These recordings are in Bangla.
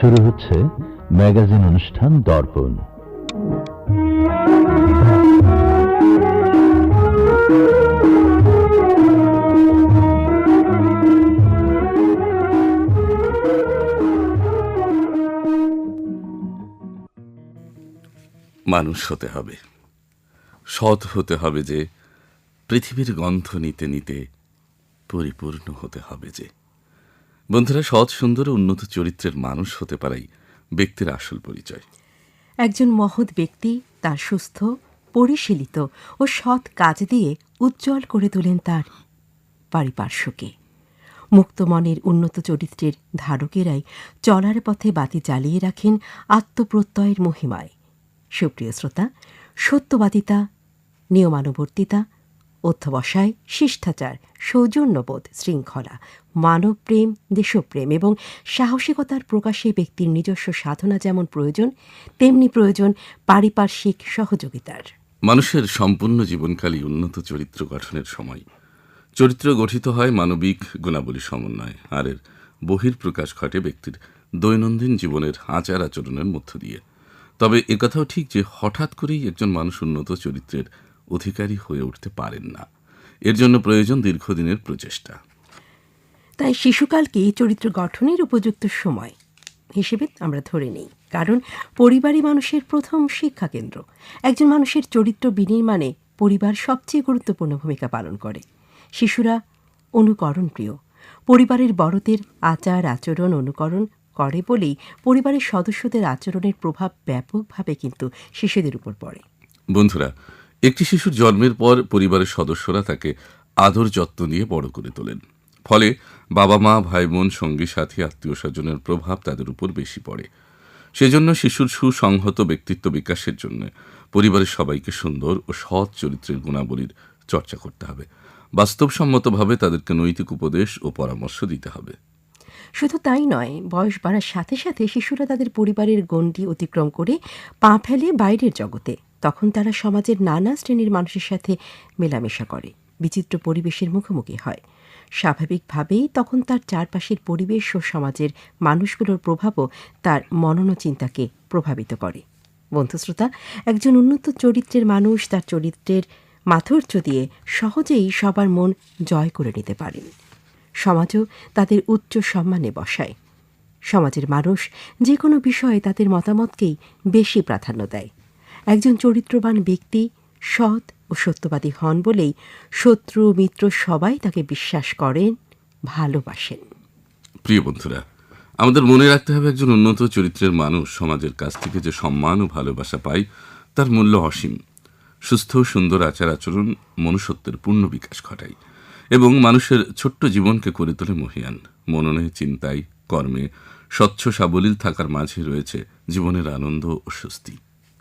শুরু হচ্ছে ম্যাগাজিন অনুষ্ঠান দর্পণ। মানুষ হতে হবে। সৎ হতে হবে যে, পৃথিবীর গন্ধ নিতে নিতে পরিপূর্ণ হতে হবে যে। বন্ধুরা সৎ সুন্দর উন্নত চরিত্রের মানুষ হতে পারাই ব্যক্তির আসল পরিচয়। একজন মহৎ ব্যক্তি তার সুস্থ, পরিশীলিত ও সৎ কাজ দিয়ে উজ্জ্বল করে তোলেন তার পারিপার্শ্বকে। মুক্ত মনের উন্নত চরিত্রের ধারকেরাই চলার পথে বাতি জ্বালিয়ে রাখেন আত্মপ্রত্যয়ের মহিমায়। সুপ্রিয় শ্রোতা, সত্যবাদিতা, নিয়মানুবর্তিতা অধ্যবসায়, শিষ্টাচার, সৌজন্যবোধ, শৃঙ্খলা, মানবপ্রেম, দেশপ্রেম এবং সাহসিকতার প্রকাশে ব্যক্তির নিজস্ব সাধনা যেমন প্রয়োজন, তেমনি প্রয়োজন পারিপার্শ্বিক সহযোগিতার। মানুষের সম্পূর্ণ জীবনকালই উন্নত চরিত্র গঠনের সময়। চরিত্র গঠিত হয় মানবিক গুণাবলী সমন্বয়, আর এর বহির্প্রকাশ ঘটে ব্যক্তির দৈনন্দিন জীবনের আচার আচরণের মধ্য দিয়ে। তবে একথাও ঠিক যে হঠাৎ করেই একজন মানুষ উন্নত চরিত্রের অধিকারী হয়ে উঠতে পারেন না। এর জন্য প্রয়োজন দীর্ঘদিনের প্রচেষ্টা। তাই শিশুকালকেই চরিত্র গঠনের উপযুক্ত সময় হিসেবে আমরা ধরে নেই। কারণ পরিবারই মানুষের প্রথম শিক্ষা কেন্দ্র একজন মানুষের চরিত্র বিনির্মাণে পরিবার সবচেয়ে গুরুত্বপূর্ণ ভূমিকা পালন করে। শিশুরা অনুকরণ প্রিয় পরিবারের বড়দের আচার আচরণ অনুকরণ করে বলেই পরিবারের সদস্যদের আচরণের প্রভাব ব্যাপকভাবে কিন্তু শিশুদের উপর পড়ে। বন্ধুরা একটি শিশুর জন্মের পর পরিবারের সদস্যরা তাকে আদর যত্ন নিয়ে বড় করে তোলেন। ফলে বাবা মা ভাই বোন সঙ্গী, সাথী, আত্মীয় স্বজনের প্রভাব তাদের উপর বেশি পড়ে। সেজন্য শিশুর সুসংহত ব্যক্তিত্ব বিকাশের জন্য পরিবারের সবাইকে সুন্দর ও সৎ চরিত্রের গুণাবলীর চর্চা করতে হবে। বাস্তবসম্মতভাবে তাদেরকে নৈতিক উপদেশ ও পরামর্শ দিতে হবে। শুধু তাই নয়, বয়স বাড়ার সাথে সাথে শিশুরা তাদের পরিবারের গণ্ডি অতিক্রম করে পা ফেলে বাইরের জগতে। তখন তারা সমাজের নানা শ্রেণির মানুষের সাথে মেলামেশা করে, বিচিত্র পরিবেশের মুখোমুখি হয়। স্বাভাবিকভাবেই তখন তার চারপাশের পরিবেশ ও সমাজের মানুষগুলোর প্রভাবও তার মনন চিন্তাকে প্রভাবিত করে। বন্ধুশ্রোতা একজন উন্নত চরিত্রের মানুষ তার চরিত্রের মাধুর্য দিয়ে সহজেই সবার মন জয় করে নিতে পারেন সমাজও তাদের উচ্চ সম্মানে বসায়। সমাজের মানুষ যে কোনো বিষয়ে তাদের মতামতকেই বেশি প্রাধান্য দেয়। একজন চরিত্রবান ব্যক্তি সৎ ও সত্যবাদী হন বলেই শত্রু মিত্র সবাই তাকে বিশ্বাস করেন, ভালোবাসেন। প্রিয় বন্ধুরা, আমাদের মনে রাখতে হবে একজন উন্নত চরিত্রের মানুষ সমাজের কাছ থেকে যে সম্মান ও ভালোবাসা পায়, তার মূল্য অসীম। সুস্থ সুন্দর আচার আচরণ মনুষ্যত্বের পূর্ণ বিকাশ ঘটায় এবং মানুষের ছোট্ট জীবনকে করে তোলে মহিয়ান। মননে, চিন্তায়, কর্মে, স্বচ্ছ সাবলীল থাকার মাঝে রয়েছে জীবনের আনন্দ ও স্বস্তি।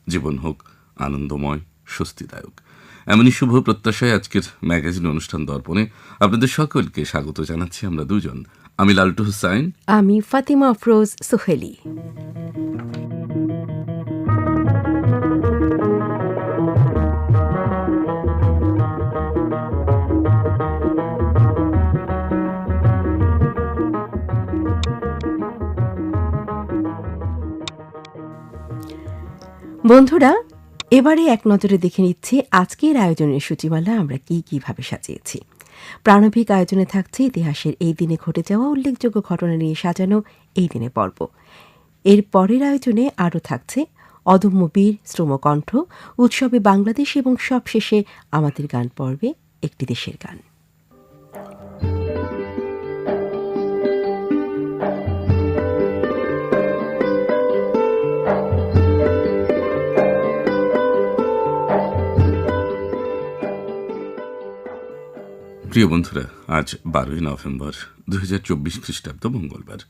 জীবন হোক, আনন্দময়, স্বস্তিদায়ক। এমনই শুভ প্রত্যাশায় আজকের ম্যাগাজিন অনুষ্ঠান দর্পণে আপনাদের সকলকে স্বাগত জানাচ্ছি আমরা দুজন। আমি লালটু হুসাইন। আমি ফাতিমা আফরোজ সোহেলি। বন্ধুরা, এবারে এক নজরে দেখে নিচ্ছি আজকের আয়োজনের সূচিমালা আমরা কি কীভাবে সাজিয়েছি। প্রাণবিক আয়োজনে থাকছে ইতিহাসের এই দিনে ঘটে যাওয়া উল্লেখযোগ্য ঘটনা নিয়ে সাজানো এই দিনে পর্ব। এর পরের আয়োজনে আরও থাকছে অদম্য বীর, শ্রমকণ্ঠ, উৎসবে বাংলাদেশ এবং সবশেষে আমাদের গান পর্বে একটি দেশের গান। প্রিয় বন্ধুরা, আজ বারোই নভেম্বর দু হাজার খ্রিস্টাব্দ মঙ্গলবার।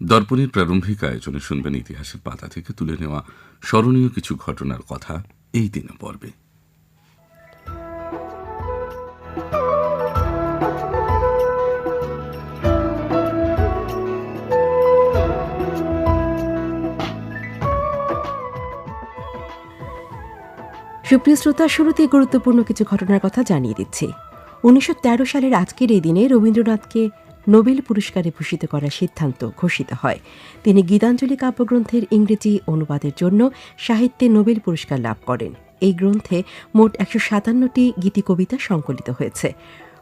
দর্পণের প্রারম্ভিক আয়োজনে শুনবেন ইতিহাসের পাতা থেকে তুলে নেওয়া স্মরণীয় কিছু ঘটনার কথা এই দিনে পর্বে। সুপ্রিয় শ্রোতা, শুরুতেই গুরুত্বপূর্ণ কিছু ঘটনার কথা জানিয়ে দিচ্ছি। উনিশশো সালের আজকের এই দিনে রবীন্দ্রনাথকে নোবেল পুরস্কারে ভূষিত করার সিদ্ধান্ত ঘোষিত হয়। তিনি গীতাঞ্জলি কাব্যগ্রন্থের ইংরেজি অনুবাদের জন্য সাহিত্যে নোবেল পুরস্কার লাভ করেন। এই গ্রন্থে মোট একশো সাতান্নটি গীতিকবিতা সংকলিত হয়েছে।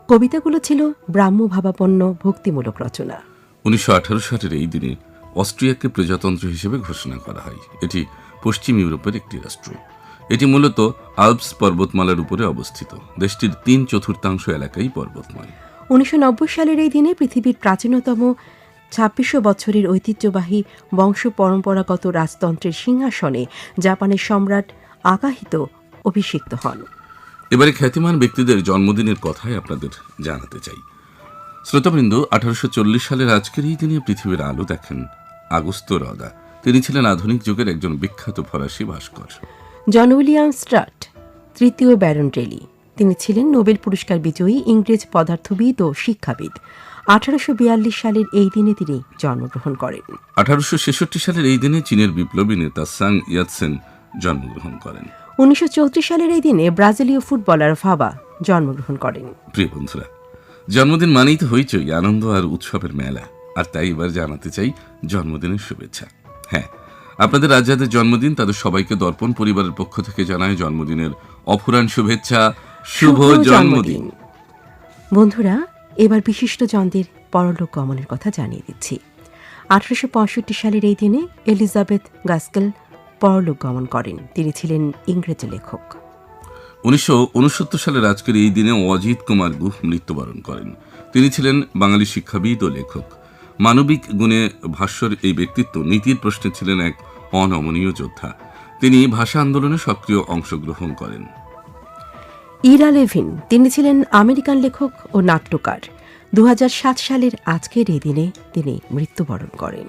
কবিতাগুলো ছিল ব্রাহ্মভাবাপন্ন, ভক্তিমূলক রচনা। উনিশশো আঠারো সালের এই দিনে অস্ট্রিয়াকে প্রজাতন্ত্র হিসেবে ঘোষণা করা হয়। এটি পশ্চিম ইউরোপের একটি রাষ্ট্র। এটি মূলত আলপস পর্বতমালার উপরে অবস্থিত। দেশটির তিন চতুর্থাংশ এলাকাই পর্বতময় উনিশশো নব্বই সালের এই দিনে পৃথিবীর প্রাচীনতম ছাব্বিশশো বছরের ঐতিহ্যবাহী বংশ পরম্পরাগত রাজতন্ত্রের সিংহাসনে জাপানের সম্রাট আকাহিত অভিষিক্ত হন। এবারে খ্যাতিমান ব্যক্তিদের জন্মদিনের কথাই আপনাদের জানাতে চাই। শ্রোতাবৃন্দ আঠারোশো চল্লিশ সালের আজকের এই দিনে পৃথিবীর আলো দেখেন আগস্ত রদা। তিনি ছিলেন আধুনিক যুগের একজন বিখ্যাত ফরাসি ভাস্কর। জন উইলিয়াম স্ট্রাট তৃতীয় ব্যারন রেলি তিনি ছিলেন নোবেল পুরস্কার বিজয়ী ইংরেজ পদার্থবিদ ও শিক্ষাবিদ। আঠারোশো বিয়াল্লিশ সালের এই দিনে তিনি জন্মগ্রহণ করেন। আঠারোশো ছেষট্টি সালের এই দিনে চীনের বিপ্লবী নেতা সাং ইয়াতসেন জন্মগ্রহণ করেন। উনিশশো চৌত্রিশ সালের এই দিনে ব্রাজিলীয় ফুটবলার ভাবা জন্মগ্রহণ করেন। প্রিয় বন্ধুরা জন্মদিন মানেই তো হইচই আনন্দ আর উৎসবের মেলা। আর তাই এবার জানাতে চাই জন্মদিনের শুভেচ্ছা। হ্যাঁ আপনাদের আজ যাদের জন্মদিন তাদের সবাইকে দর্পণ পরিবারের পক্ষ থেকে জানায় জন্মদিনের অফুরান শুভেচ্ছা। শুভ জন্মদিন। বন্ধুরা এবার বিশিষ্ট জনদের পরলোক গমনের কথা জানিয়ে দিচ্ছি। আঠারোশো পঁয়ষট্টি সালের এই দিনে এলিজাবেথ গাস্কেল পরলোক গমন করেন। তিনি ছিলেন ইংরেজি লেখক। উনিশশো উনসত্তর সালের আজকের এই দিনে অজিত কুমার গুহ মৃত্যুবরণ করেন। তিনি ছিলেন বাঙালি শিক্ষাবিদ ও লেখক। মানবিক গুণে ভাষ্যর এই ব্যক্তিত্ব নীতির প্রশ্নে ছিলেন এক অনমনীয় যোদ্ধা। তিনি ভাষা আন্দোলনে সক্রিয় অংশগ্রহণ করেন। ইরা লেভিন তিনি ছিলেন আমেরিকান লেখক ও নাট্যকার। দুহাজার সাত সালের আজকের এই দিনে তিনি মৃত্যুবরণ করেন।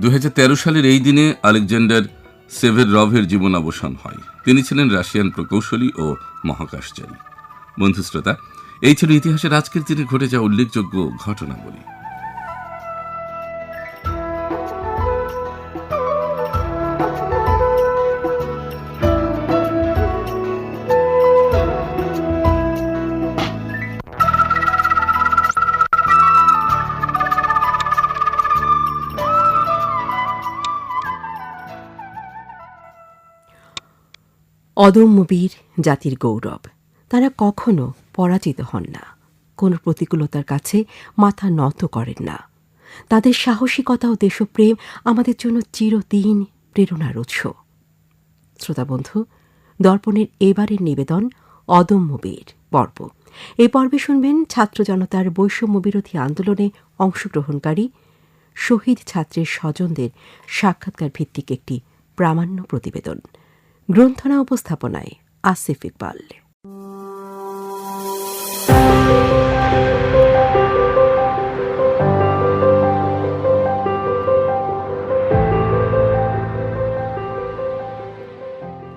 দুহাজার তেরো সালের এই দিনে আলেকজান্ডার সেভের রভের জীবন অবসান হয়। তিনি ছিলেন রাশিয়ান প্রকৌশলী ও মহাকাশচারী। বন্ধু শ্রোতা এই ছিল ইতিহাসের আজকের দিনে ঘটে যাওয়া উল্লেখযোগ্য ঘটনাবলী। অদম্য বীর জাতির গৌরব। তারা কখনো পরাজিত হন না। কোনো প্রতিকূলতার কাছে মাথা নত করেন না। তাদের সাহসিকতা ও দেশপ্রেম আমাদের জন্য চিরদিন প্রেরণার উৎস। শ্রোতা বন্ধু, দর্পণের এবারের নিবেদন অদম্য বীর পর্ব। এই পর্বে শুনবেন ছাত্র জনতার বৈষম্য বিরোধী আন্দোলনে অংশগ্রহণকারী, শহীদ ছাত্রের স্বজনদের সাক্ষাৎকার ভিত্তিক একটি প্রামাণ্য প্রতিবেদন। গ্রন্থনা উপস্থাপনায় আসিফ ইকবাল।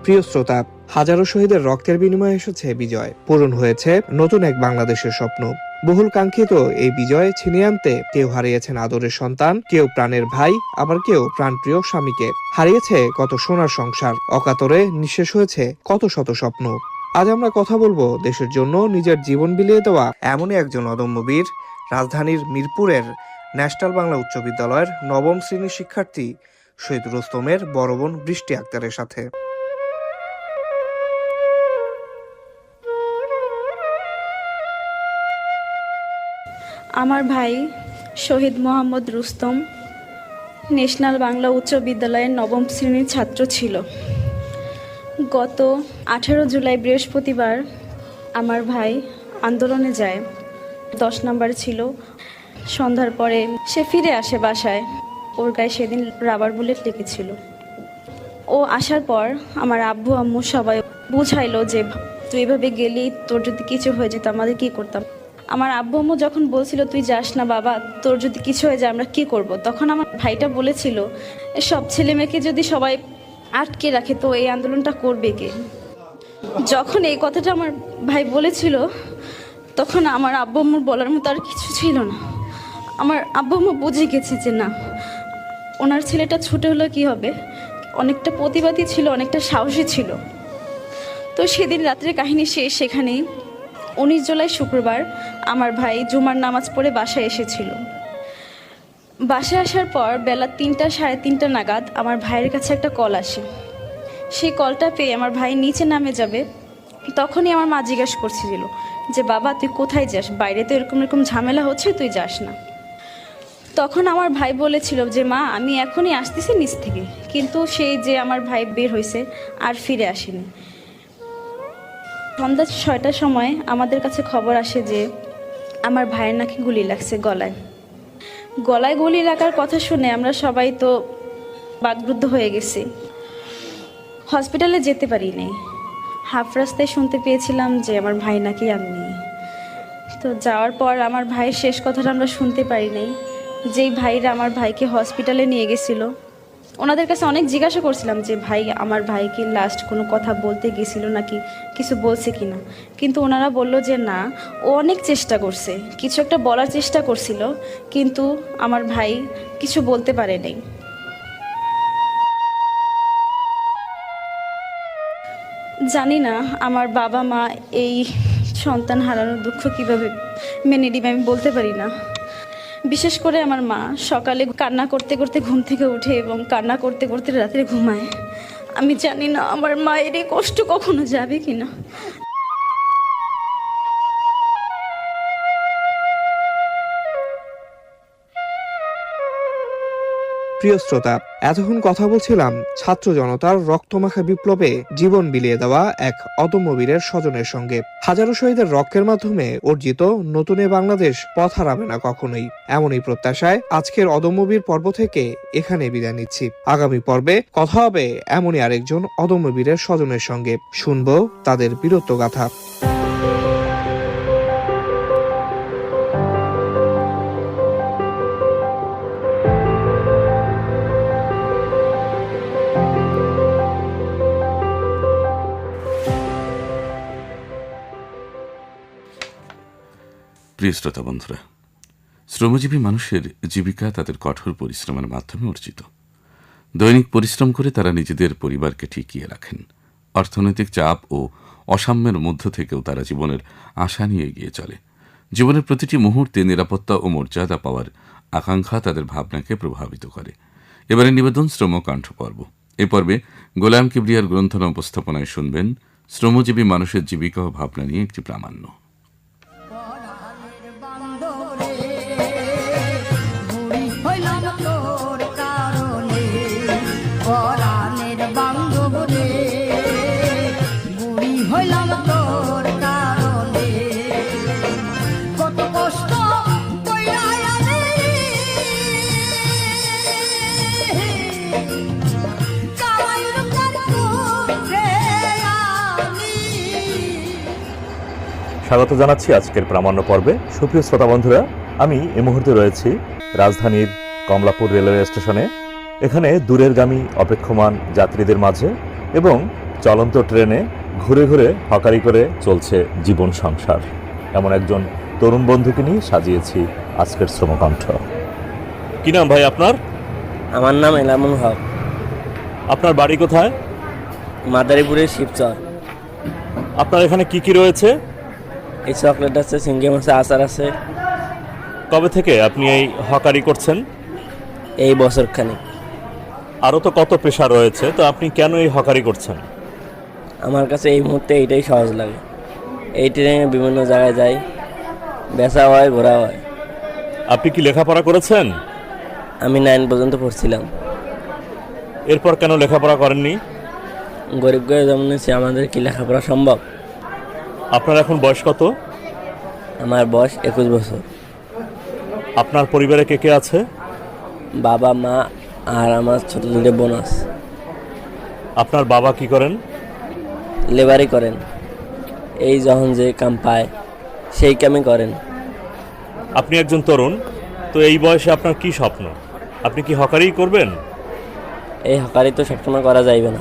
প্রিয় শ্রোতা, হাজারো শহীদের রক্তের বিনিময়ে এসেছে বিজয়, পূরণ হয়েছে নতুন এক বাংলাদেশের স্বপ্ন। বহুল কাঙ্ক্ষিত এই বিজয় ছিনিয়ে আনতে কেউ হারিয়েছেন আদরের সন্তান, কেউ প্রাণের ভাই, আবার কেউ প্রাণপ্রিয় স্বামীকে। হারিয়েছে কত সোনার সংসার, অকাতরে নিঃশেষ হয়েছে কত শত স্বপ্ন। আজ আমরা কথা বলব দেশের জন্য নিজের জীবন বিলিয়ে দেওয়া এমনই একজন অদম্য বীর, রাজধানীর মিরপুরের ন্যাশনাল বাংলা উচ্চ বিদ্যালয়ের নবম শ্রেণির শিক্ষার্থী শহীদ রোস্তমের বড় বোন বৃষ্টি আক্তারের সাথে। আমার ভাই শহীদ মোহাম্মদ রুস্তম ন্যাশনাল বাংলা উচ্চ বিদ্যালয়ের নবম শ্রেণির ছাত্র ছিল। গত আঠেরো জুলাই বৃহস্পতিবার আমার ভাই আন্দোলনে যায়। দশ নাম্বার ছিল। সন্ধ্যার পরে সে ফিরে আসে বাসায়। ওর গায়ে সেদিন রাবার বুলেট লেগেছিল। ও আসার পর আমার আব্বু, আম্মু সবাই বুঝাইলো যে, তুই এভাবে গেলি, তোর যদি কিছু হয়ে যেত, আমাদের কি করতাম? আমার আব্বু আম্মু যখন বলছিল, তুই যাস না বাবা, তোর যদি কিছু হয়ে যায় আমরা কি করব? তখন আমার ভাইটা বলেছিল "এ সব ছেলে মেয়েকে যদি সবাই আটকে রাখে, তো এই আন্দোলনটা করবে কে? যখন এই কথাটা আমার ভাই বলেছিল, তখন আমার আব্বু আম্মুর বলার মতো আর কিছু ছিল না। আমার আব্বু আম্মু বুঝে গেছে যে না, ওনার ছেলেটা ছোটো হলে কি হবে? অনেকটা প্রতিবাদী ছিল, অনেকটা সাহসী ছিল। তো সেদিন রাত্রের কাহিনী শেষ, সেখানেই উনিশ জুলাই শুক্রবার আমার ভাই জুমার নামাজ পড়ে বাসায় এসেছিল। বাসায় আসার পর বেলা তিনটা সাড়ে তিনটা নাগাদ আমার ভাইয়ের কাছে একটা কল আসে। সেই কলটা পেয়ে আমার ভাই নিচে নামে যাবে। তখনই আমার মা জিজ্ঞেস করছিল যে, বাবা, তুই কোথায় যাস? বাইরে তো এরকম এরকম ঝামেলা হচ্ছে, তুই যাস না। তখন আমার ভাই বলেছিল যে, মা, আমি এখনই আসতেছি নিচ থেকে। কিন্তু সেই যে আমার ভাই বের হয়েছে আর ফিরে আসেনি। সন্ধ্যা ছয়টার সময় আমাদের কাছে খবর আসে যে আমার ভাইয়ের নাকি গুলি লাগছে গলায়। গলায় গুলি লাগার কথা শুনে আমরা সবাই তো বাকরুদ্ধ হয়ে গেছি। হসপিটালে যেতে পারি নাই হাফ রাস্তায় শুনতে পেয়েছিলাম যে আমার ভাই নাকি আর নেই। তো যাওয়ার পর আমার ভাইয়ের শেষ কথাটা আমরা শুনতে পারি নাই যেই ভাইরা আমার ভাইকে হসপিটালে নিয়ে গেছিল ওনাদের কাছে অনেক জিজ্ঞাসা করছিলাম যে, ভাই, আমার ভাই কি লাস্ট কোনো কথা বলতে গেছিল নাকি? কিছু বলছে কিনা? কিন্তু ওনারা বলল যে, না, ও অনেক চেষ্টা করছে। কিছু একটা বলার চেষ্টা করছিল, কিন্তু আমার ভাই কিছু বলতে পারে নাই। জানি না আমার বাবা মা এই সন্তান হারানোর দুঃখ কীভাবে মেনে নিবে, আমি বলতে পারি না। বিশেষ করে আমার মা সকালে কান্না করতে করতে ঘুম থেকে উঠে এবং কান্না করতে করতে রাত্রে ঘুমায়। আমি জানি না আমার মায়ের কষ্ট কখনো যাবে কিনা। প্রিয় শ্রোতা, এতক্ষণ কথা বলছিলাম ছাত্র জনতার রক্তমাখা বিপ্লবে জীবন বিলিয়ে দেওয়া এক অদম্য বীরের স্বজনের সঙ্গে। হাজারো শহীদের রক্তের মাধ্যমে অর্জিত নতুন বাংলাদেশ পথ হারাবে না কখনোই। এমনই প্রত্যাশায় আজকের অদম্যবীর পর্ব থেকে এখানে বিদায় নিচ্ছি। আগামী পর্বে কথা হবে এমনই আরেকজন অদম্যবীরের স্বজনের সঙ্গে। শুনব তাদের বীরত্ব গাথা প্রিয় শ্রোতা বন্ধুরা, শ্রমজীবী মানুষের জীবিকা তাদের কঠোর পরিশ্রমের মাধ্যমে অর্জিত। দৈনিক পরিশ্রম করে তারা নিজেদের পরিবারকে টিকিয়ে রাখেন। অর্থনৈতিক চাপ ও অসাম্যের মধ্য থেকেও তারা জীবনের আশা নিয়ে এগিয়ে চলে। জীবনের প্রতিটি মুহূর্তে নিরাপত্তা ও মর্যাদা পাওয়ার আকাঙ্ক্ষা তাদের ভাবনাকে প্রভাবিত করে। এবারে নিবেদন শ্রম কণ্ঠ পর্ব। এ পর্বে গোলাম কিবরিয়ার গ্রন্থনা উপস্থাপনায় শুনবেন শ্রমজীবী মানুষের জীবিকা ও ভাবনা নিয়ে একটি প্রামাণ্য। স্বাগত জানাচ্ছি আজকের প্রামাণ্য পর্বে। সুপ্রিয় শ্রোতা বন্ধুরা আমি এ মুহূর্তে রয়েছি রাজধানীর কমলাপুর রেলওয়ে স্টেশনে। এখানে দূরের গামী অপেক্ষমান যাত্রীদের মাঝে এবং চলন্ত ট্রেনে ঘুরে ঘুরে হকারি করে চলছে জীবন সংসার। এমন একজন তরুণ বন্ধুকে নিয়ে সাজিয়েছি আজকের শ্রমকণ্ঠ। কি নাম ভাই আপনার? আমার নাম এলামুল হক। আপনার বাড়ি কোথায়? মাদারীপুরের শিবচর। আপনার এখানে কি কি রয়েছে? এই চকলেট আছে সিঙ্গি মাছে আচার আছে। কবে থেকে আপনি এই হকারি করছেন? এই বছরখানি আরও তো কত পেশা রয়েছে তো আপনি কেন এই হকারি করছেন? আমার কাছে এই মুহূর্তে এইটাই সহজ লাগে। এই ট্রেনে বিভিন্ন জায়গায় যাই বেচা হয় ঘোরা হয়। আপনি কি লেখাপড়া করেছেন? আমি নাইন পর্যন্ত পড়ছিলাম। এরপর কেন লেখাপড়া করেননি? গরিব গরিব যেমন আমাদের কি লেখাপড়া সম্ভব? আপনার এখন বয়স কত? আমার বয়স একুশ বছর। আপনার পরিবারে কে কে আছে? বাবা মা আর আমার ছোট দুটো বোন আছে। আপনার বাবা কি করেন? লেবারি করেন। এই যখন যে কাম পায় সেই কামই করেন। আপনি একজন তরুণ তো এই বয়সে আপনার কি স্বপ্ন? আপনি কি হকারি করবেন? এই হকারি তো সবসময় করা যাইবে না।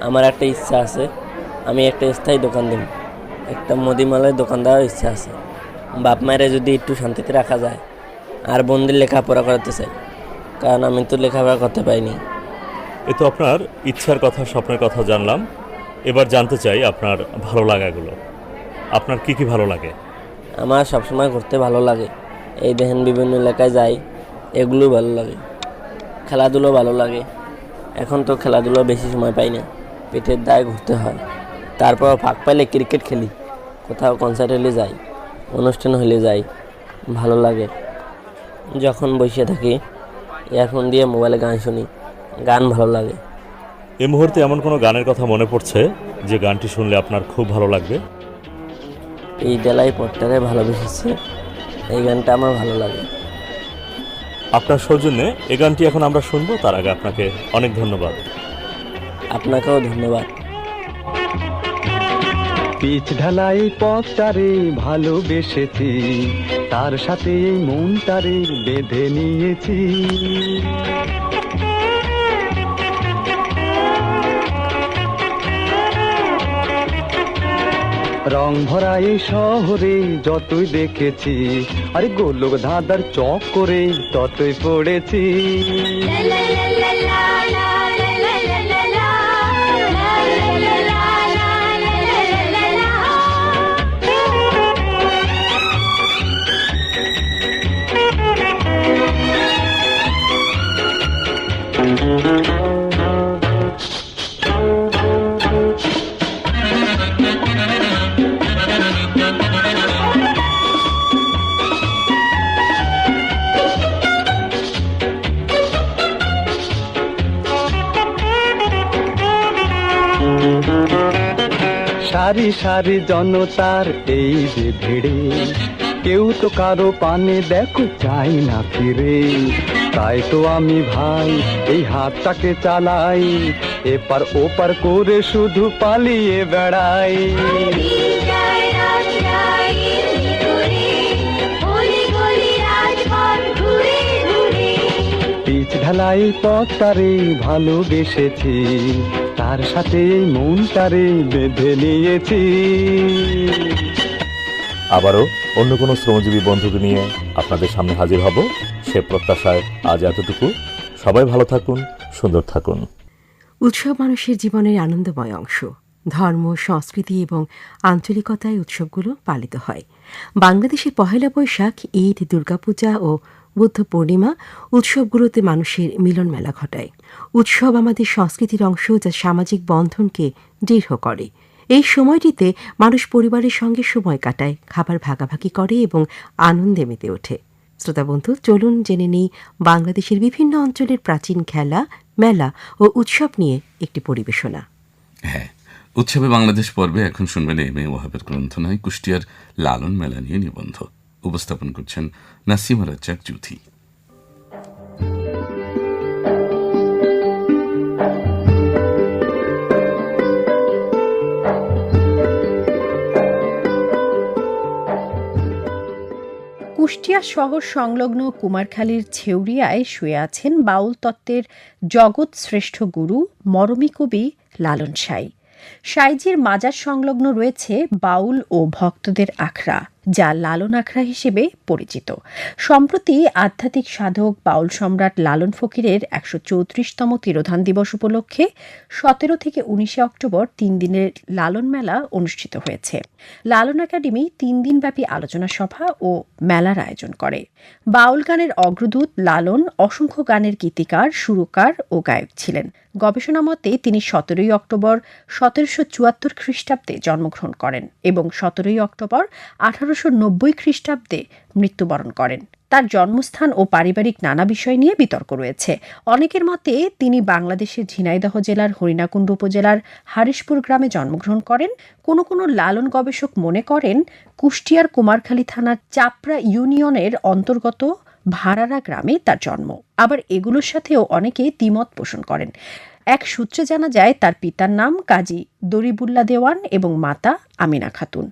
আমার একটা ইচ্ছা আছে আমি একটা স্থায়ী দোকান দেব। একটা মুদিমালের দোকান দেওয়ার ইচ্ছা আছে। বাপ মায়েরা যদি একটু শান্তিতে রাখা যায় আর বন্দির লেখাপড়া করাতে চাই কারণ আমি তো লেখাপড়া করতে পারিনি। এ তো আপনার ইচ্ছার কথা স্বপ্নের কথা জানলাম। এবার জানতে চাই আপনার ভালো লাগাগুলো। আপনার কি কি ভালো লাগে? আমার সবসময় ঘুরতে ভালো লাগে। এই দেখেন বিভিন্ন এলাকায় যাই এগুলো ভালো লাগে। খেলাধুলো ভালো লাগে। এখন তো খেলাধুলো বেশি সময় পাই না। পেটের দায়ে ঘুরতে হয়। তারপর ফাঁক পাইলে ক্রিকেট খেলি। কোথাও কনসার্ট হলে যাই অনুষ্ঠান হলে যাই ভালো লাগে। যখন বসে থাকি ইয়ারফোন দিয়ে মোবাইলে গান শুনি গান ভালো লাগে। এই মুহূর্তে এমন কোনো গানের কথা মনে পড়ছে যে গানটি শুনলে আপনার খুব ভালো লাগবে? এই ডেলাই পট্টারে ভালোবেসেছে এই গানটা আমার ভালো লাগে। আপনার সৌজন্যে এই গানটি এখন আমরা শুনব তার আগে আপনাকে অনেক ধন্যবাদ। আপনাকেও ধন্যবাদ। পিচ ঢালাই পথটারে ভালোবেসেছি, তার সাথে এই মনটারে বেঁধে নিয়েছি। রং ভরা এই শহরে যতই দেখেছি, আরে গোলক ধাঁধার চক করে ততই পড়েছি। সারি সারি জনতার এই যে ভিড়ে, কেউ তো কারও পানে দেখো চাই না ফিরে। তাই তো আমি ভাই, এই হাতটাকে চালাই, এপার ওপার করে শুধু পালিয়ে বেড়াই। পিচ ঢালাই পথটারে ভালোবেসেছি। তার সাথে এই মনটারে বেঁধে নিয়েছি। আবারও অন্য কোনো শ্রমজীবী বন্ধুকে নিয়ে আপনাদের সামনে হাজির হব। সে প্রত্যাশায় আজ এতটুকু। সবাই ভালো থাকুন সুন্দর থাকুন। উৎসব মানুষের জীবনের আনন্দময় অংশ। ধর্ম সংস্কৃতি এবং আঞ্চলিকতায় উৎসবগুলো পালিত হয়। বাংলাদেশের পহেলা বৈশাখ ঈদ দুর্গাপূজা ও বুদ্ধ পূর্ণিমা উৎসবগুলোতে মানুষের মিলন মেলা ঘটায়। উৎসব আমাদের সংস্কৃতির অংশ যা সামাজিক বন্ধনকে দৃঢ় করে। এই সময়টিতে মানুষ পরিবারের সঙ্গে সময় কাটায়, খাবার ভাগাভাগি করে এবং আনন্দে মেতে ওঠে। শ্রোতা বন্ধু, চলুন জেনে নেই বাংলাদেশের বিভিন্ন অঞ্চলের প্রাচীন খেলা, মেলা ও উৎসব নিয়ে একটি পরিবেশনা। হ্যাঁ উৎসবে বাংলাদেশ পর্বে এখন শুনবেন এম এ ওয়াহাবের গ্রন্থনায় কুষ্টিয়ার লালন মেলা নিয়ে নিবন্ধ। উপস্থাপন করছেন নাসিমা রাজ্জাক জুথি কুষ্টিয়া শহর সংলগ্ন কুমারখালীর ছেউরিয়ায় শুয়ে আছেন বাউল তত্ত্বের জগৎ শ্রেষ্ঠ গুরু মরমী কবি লালন সাই। সাইজির মাজার সংলগ্ন রয়েছে বাউল ও ভক্তদের আখড়া। যা লালন আখড়া হিসেবে পরিচিত। সম্প্রতি আধ্যাত্মিক সাধক বাউল সম্রাট লালন ফকিরের একশো চৌত্রিশতম তিরোধান দিবস উপলক্ষে সতেরো থেকে উনিশে অক্টোবর তিন দিনের লালন মেলা অনুষ্ঠিত হয়েছে। লালন একাডেমি তিন দিনব্যাপী আলোচনা সভা ও মেলার আয়োজন করে। বাউল গানের অগ্রদূত লালন অসংখ্য গানের গীতিকার, সুরকার ও গায়ক ছিলেন। গবেষণা মতে তিনি সতেরোই অক্টোবর সতেরোশো চুয়াত্তর খ্রিস্টাব্দে জন্মগ্রহণ করেন এবং সতেরোই অক্টোবর আঠারোশো নব্বই খ্রিস্টাব্দে মৃত্যুবরণ করেন। তার জন্মস্থান ও পারিবারিক নানা বিষয় নিয়ে বিতর্ক রয়েছে। অনেকের মতে তিনি বাংলাদেশের ঝিনাইদহ জেলার, হরিণাকুণ্ড উপজেলার, হারিশপুর গ্রামে জন্মগ্রহণ করেন। কোনো কোনো লালন গবেষক মনে করেন, কুষ্টিয়ার কুমারখালী থানার চাপড়া ইউনিয়নের অন্তর্গত ভাড়ারা গ্রামে তার জন্ম। আবার এগুলোর সাথেও অনেকে দ্বিমত পোষণ করেন। এক সূত্রে জানা যায়, তার পিতার নাম কাজী দরিবুল্লা দেওয়ান এবং মাতা আমিনা খাতুন।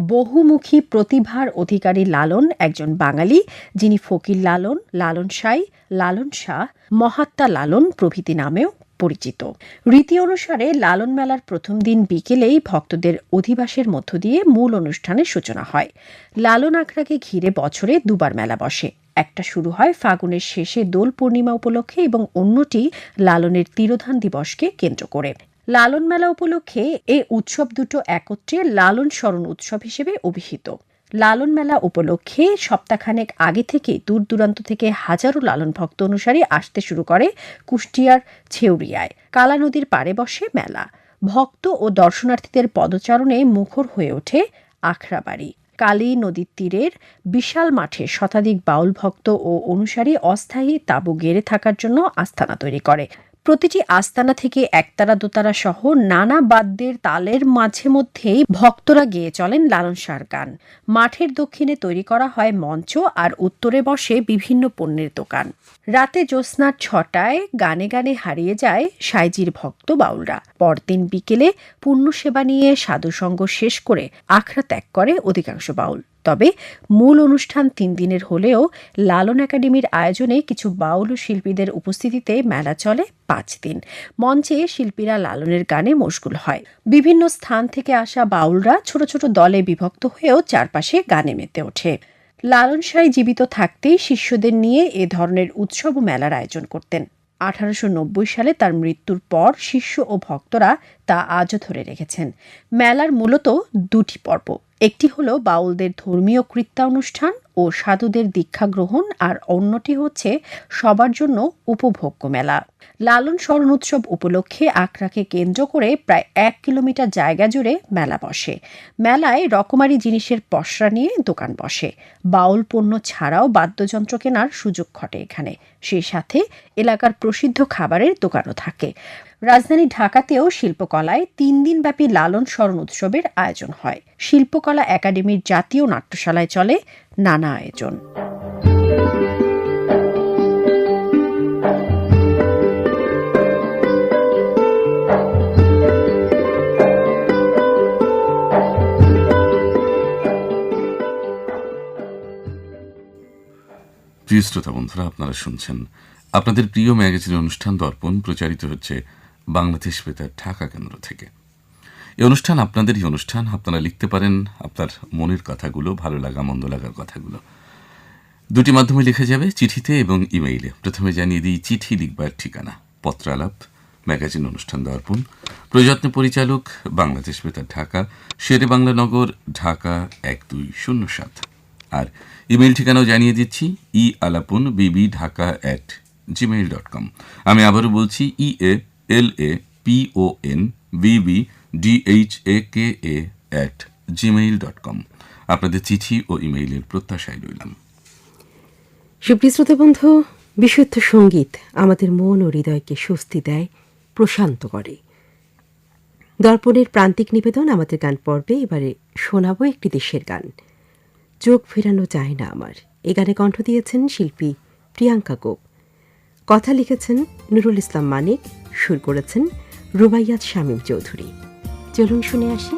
বহুমুখী প্রতিভার অধিকারী লালন একজন বাঙালি, যিনি ফকির লালন লালন সাই লালন শাহ, মহাত্মা লালন প্রভৃতি নামেও পরিচিত। রীতি অনুসারে লালন মেলার প্রথম দিন বিকেলেই ভক্তদের অধিবাসের মধ্য দিয়ে মূল অনুষ্ঠানের সূচনা হয়। লালন আখড়াকে ঘিরে বছরে দুবার মেলা বসে। একটা শুরু হয় ফাগুনের শেষে দোল পূর্ণিমা উপলক্ষে এবং অন্যটি লালনের তিরোধান দিবসকে কেন্দ্র করে। লালন মেলা উপলক্ষে এ উৎসব দুটো একত্রে লালন স্মরণ উৎসব হিসেবে অভিহিত। লালন মেলা উপলক্ষে সপ্তাহখানেক আগে থেকে দূর দূরান্ত থেকে হাজারো লালন ভক্ত অনুসারী আসতে শুরু করে কুষ্টিয়ার ছেউরিয়ায় কালা নদীর পাড়ে বসে মেলা। ভক্ত ও দর্শনার্থীদের পদচারণে মুখর হয়ে ওঠে আখড়াবাড়ি। কালী নদীর তীরের বিশাল মাঠে শতাধিক বাউল ভক্ত ও অনুসারী অস্থায়ী তাঁবু গেড়ে থাকার জন্য আস্তানা তৈরি করে। প্রতিটি আস্তানা থেকে একতারা, দোতারা সহ নানা বাদ্যের তালের মাঝে মধ্যেই ভক্তরা গেয়ে চলেন লালন সার গান। মাঠের দক্ষিণে তৈরি করা হয় মঞ্চ আর উত্তরে বসে বিভিন্ন পণ্যের দোকান। রাতে জ্যোৎস্নার ছটায় গানে গানে হারিয়ে যায় সাইজির ভক্ত বাউলরা। পরদিন বিকেলে পুণ্য সেবা নিয়ে সাধুসঙ্গ শেষ করে আখড়া ত্যাগ করে অধিকাংশ বাউল। তবে মূল অনুষ্ঠান তিন দিনের হলেও লালন একাডেমির আয়োজনে কিছু বাউল শিল্পীদের উপস্থিতিতে মেলা চলে পাঁচ দিন। মঞ্চে শিল্পীরা লালনের গানে মশগুল হয়। বিভিন্ন স্থান থেকে আসা বাউলরা ছোট ছোট দলে বিভক্ত হয়েও চারপাশে গানে মেতে ওঠে। লালন সাই জীবিত থাকতেই শিষ্যদের নিয়ে এ ধরনের উৎসব ও মেলার আয়োজন করতেন। আঠারোশো নব্বই সালে তার মৃত্যুর পর শিষ্য ও ভক্তরা তা আজও ধরে রেখেছেন। মেলার মূলত দুটি পর্ব। একটি হলো বাউলদের ধর্মীয় কৃত্যানুষ্ঠান ও সাধুদের দীক্ষা গ্রহণ আর অন্যটি হচ্ছে সবার জন্য উপভোগ্য মেলা। লালন স্মরণ উৎসব উপলক্ষে আখড়াকে কেন্দ্র করে প্রায় এক কিলোমিটার জায়গা জুড়ে মেলা বসে। মেলায় রকমারি জিনিসের পসরা নিয়ে দোকান বসে। বাউল পণ্য ছাড়াও বাদ্যযন্ত্র কেনার সুযোগ ঘটে এখানে। সেই সাথে এলাকার প্রসিদ্ধ খাবারের দোকানও থাকে। রাজধানী ঢাকাতেও শিল্পকলায় তিন দিনব্যাপী লালন স্মরণ উৎসবের আয়োজন হয়। শিল্পকলা একাডেমির জাতীয় নাট্যশালায় চলে নানা আয়োজন। প্রিয় শ্রোতা বন্ধুরা, আপনারা শুনছেন আপনাদের প্রিয় ম্যাগাজিন অনুষ্ঠান দর্পণ, প্রচারিত হচ্ছে বাংলাদেশ বেতার ঢাকা কেন্দ্র থেকে। এই অনুষ্ঠান আপনাদেরই অনুষ্ঠান। আপনারা লিখতে পারেন আপনার মনের কথাগুলো, ভালো লাগা, মন্দ লাগার কথাগুলো। দুটি মাধ্যমে লেখা যাবে, চিঠিতে এবং ইমেইলে। প্রথমে জানিয়ে দিই, চিঠি লিখবার ঠিকানা, পত্রালাপ, ম্যাগাজিন অনুষ্ঠান দর্পণ, প্রযত্ন পরিচালক, বাংলাদেশ বেতার ঢাকা শেরে বাংলা নগর ঢাকা এক দুই শূন্য সাত। আর ইমেইল ঠিকানাও জানিয়ে দিচ্ছি, E আলাপুন B B Dhaka at Gmail dot com. আমি আবারও বলছি, E A L A P O N BB DH A at Gmail dot com আপনাদের চিঠি ও ইমেইলের প্রত্যাশায় রইলাম। সুপ্রিয় বিশুদ্ধ সংগীত আমাদের মন ও হৃদয়কে স্বস্তি দেয়, প্রশান্ত করে। দর্পণের প্রান্তিক নিবেদন আমাদের গান পর্বে এবারে শোনাবো একটি দেশের গান। চোখ ফেরানো যায় না আমার। এ গানে কণ্ঠ দিয়েছেন শিল্পী প্রিয়াঙ্কা গোপ। কথা লিখেছেন নুরুল ইসলাম মানিক, সুর করেছেন রুবাইয়াত শামীম চৌধুরী। চলুন শুনে আসি।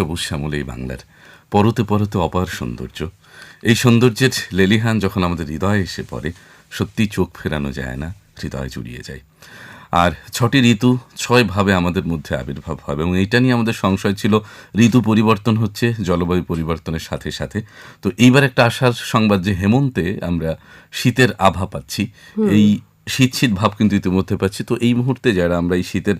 সবুজ শ্যামল এই বাংলার পরতে পরতে অপার সৌন্দর্য। এই সৌন্দর্যের লেলিহান যখন আমাদের হৃদয়ে এসে পড়ে সত্যি চোখ ফেরানো যায় না হৃদয় জুড়িয়ে যায়। আর ছটি ঋতু ছয়ভাবে আমাদের মধ্যে আবির্ভাব হবে এবং এইটা নিয়ে আমাদের সংশয় ছিল ঋতু পরিবর্তন হচ্ছে জলবায়ু পরিবর্তনের সাথে সাথে। তো এইবার একটা আশার সংবাদ যে হেমন্তে আমরা শীতের আভা পাচ্ছি এই শীত শীত ভাব কিন্তু ইতিমধ্যে পাচ্ছি। তো এই মুহূর্তে যারা আমরা এই শীতের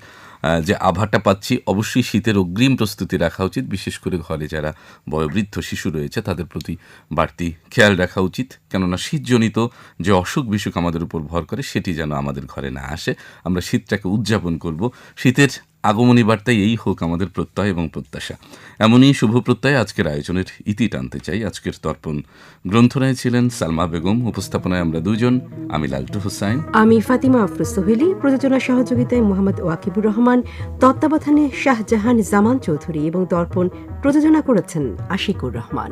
যে আভাটা পাচ্ছি, অবশ্যই শীতের অগ্রিম প্রস্তুতি রাখা উচিত। বিশেষ করে ঘরে যারা বয়োবৃদ্ধ শিশু রয়েছে, তাদের প্রতি বাড়তি খেয়াল রাখা উচিত। কেননা শীতজনিত যে অসুখ বিসুখ আমাদের উপর ভর করে, সেটি যেন আমাদের ঘরে না আসে। আমরা শীতটাকে উদযাপন করব। শীতের আগমনী বার্তায় এই হোক আমাদের প্রত্যয় এবং প্রত্যাশা। এমনই শুভ প্রত্যয় আজকের আয়োজনের ইতি টানতে চাই। আজকের তর্পণ গ্রন্থনায় ছিলেন সালমা বেগম, উপস্থাপনায় আমরা দুজন, আমি লালটু হোসাইন। আমি ফাতিমা আফরোজ সোহেলি প্রযোজনা সহযোগিতায় মোহাম্মদ ওয়াকিবুর রহমান, তত্ত্বাবধানে শাহজাহান জামান চৌধুরী এবং দর্পণ প্রযোজনা করেছেন আশিকুর রহমান।